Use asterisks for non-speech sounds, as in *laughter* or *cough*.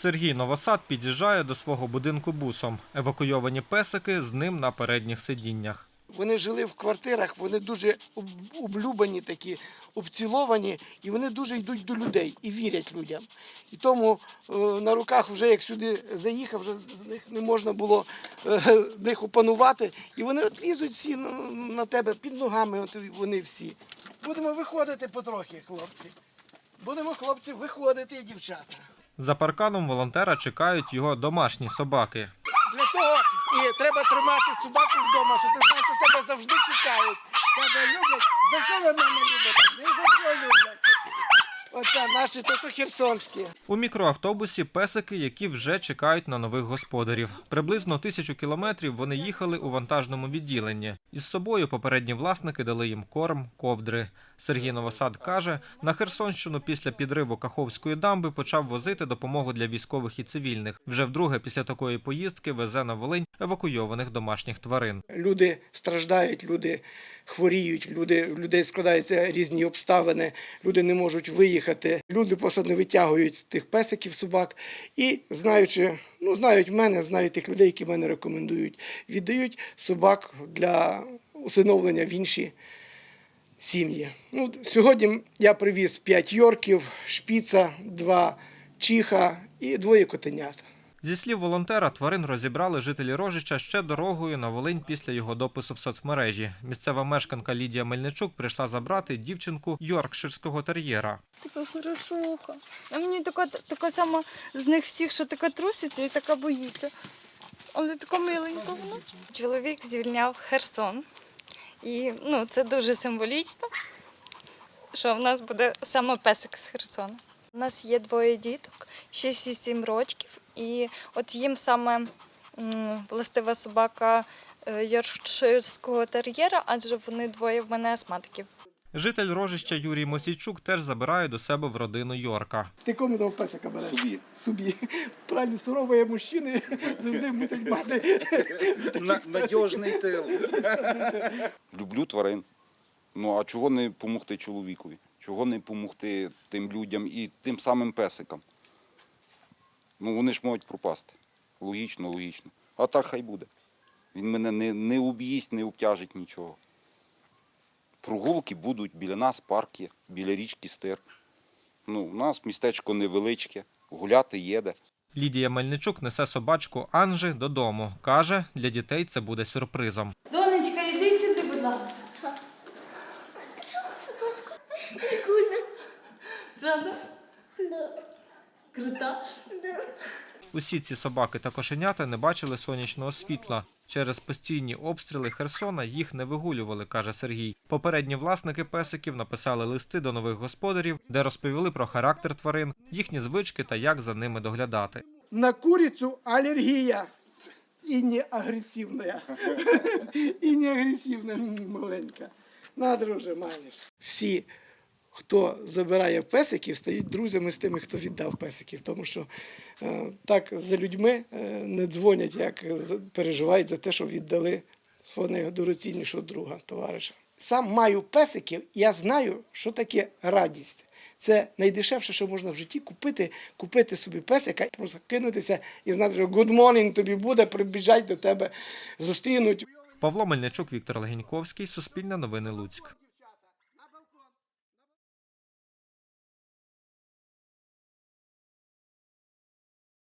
Сергій Новосад під'їжджає до свого будинку бусом. Евакуйовані песики з ним на передніх сидіннях. Вони жили в квартирах, вони дуже об- облюбані такі, обціловані, і вони дуже йдуть до людей і вірять людям. І тому е, на руках, вже як сюди заїхав, вже з них не можна було е, *laughs* них опанувати. І вони от лізуть всі на тебе під ногами, от вони всі. Будемо виходити потрохи, хлопці. Будемо, хлопці, виходити, і дівчата. За парканом волонтера чекають його домашні собаки. Для того і треба тримати собаку вдома, що ти знаєш, що тебе завжди чекають. Тебе люблять. За що ви мене любите? Не за що люблять. Оце наші то херсонські. У мікроавтобусі песики, які вже чекають на нових господарів. Приблизно тисячу кілометрів вони їхали у вантажному відділенні. Із собою попередні власники дали їм корм, ковдри. Сергій Новосад каже, на Херсонщину після підриву Каховської дамби почав возити допомогу для військових і цивільних. Вже вдруге після такої поїздки везе на Волинь евакуйованих домашніх тварин. Люди страждають, люди хворіють, люди, в людей складаються різні обставини, люди не можуть виїхати. Люди просто не витягують тих песиків, собак. І знаючи, ну знають мене, знають тих людей, які мене рекомендують, віддають собак для усиновлення в інші сім'ї. Ну, сьогодні я привіз 5 йорків, шпіца, 2 чиха і двоє котенят. Зі слів волонтера, тварин розібрали жителі Рожича ще дорогою на Волинь після його допису в соцмережі. Місцева мешканка Лідія Мельничук прийшла забрати дівчинку йоркширського тер'єра. Така хорошуха. А мені така, така сама з них всіх, що така труситься і така боїться. Але така миленька вона. Чоловік звільняв Херсон. І ну, це дуже символічно, що в нас буде саме песик з Херсона. У нас є двоє діток, 6 і 7 років, і от їм саме властива собака е, йоркширського тер'єра, адже вони двоє в мене астматиків. Житель Рожища Юрій Мосійчук теж забирає до себе в родину Йорка. Ти кому того песика береш? Собі. Собі. Правильно, сурові мужчини завжди мусять мати. Надіжний тил. *laughs* Люблю тварин. Ну а чого не допомогти чоловікові? Чого не допомогти тим людям і тим самим песикам? Ну вони ж можуть пропасти. Логічно, логічно. А так хай буде. Він мене не, не об'їсть, не обтяжить нічого. Прогулки будуть біля нас, парк є, біля річки Стир. Ну, у нас містечко невеличке, гуляти їде. Лідія Мельничук несе собачку Анжи додому. Каже, для дітей це буде сюрпризом. Донечка, іди сюди, будь ласка. Правда? Да. Крута? Усі ці собаки та кошенята не бачили сонячного світла. Через постійні обстріли Херсона їх не вигулювали, каже Сергій. Попередні власники песиків написали листи до нових господарів, де розповіли про характер тварин, їхні звички та як за ними доглядати. На курицю алергія. І не агресивна. *laughs* І не агресивна маленька. На, друже, маєш. Всі, хто забирає песиків, стають друзями з тими, хто віддав песиків. Тому що е, так за людьми е, не дзвонять, як переживають за те, що віддали свого найдорогоціннішого друга, товариша. Сам маю песиків, я знаю, що таке радість. Це найдешевше, що можна в житті купити, купити собі песика, просто кинутися і знати, що good morning тобі буде, прибіжать до тебе, зустрінуть. Павло Мельничук, Віктор Легеньковський, Суспільне новини Луцьк.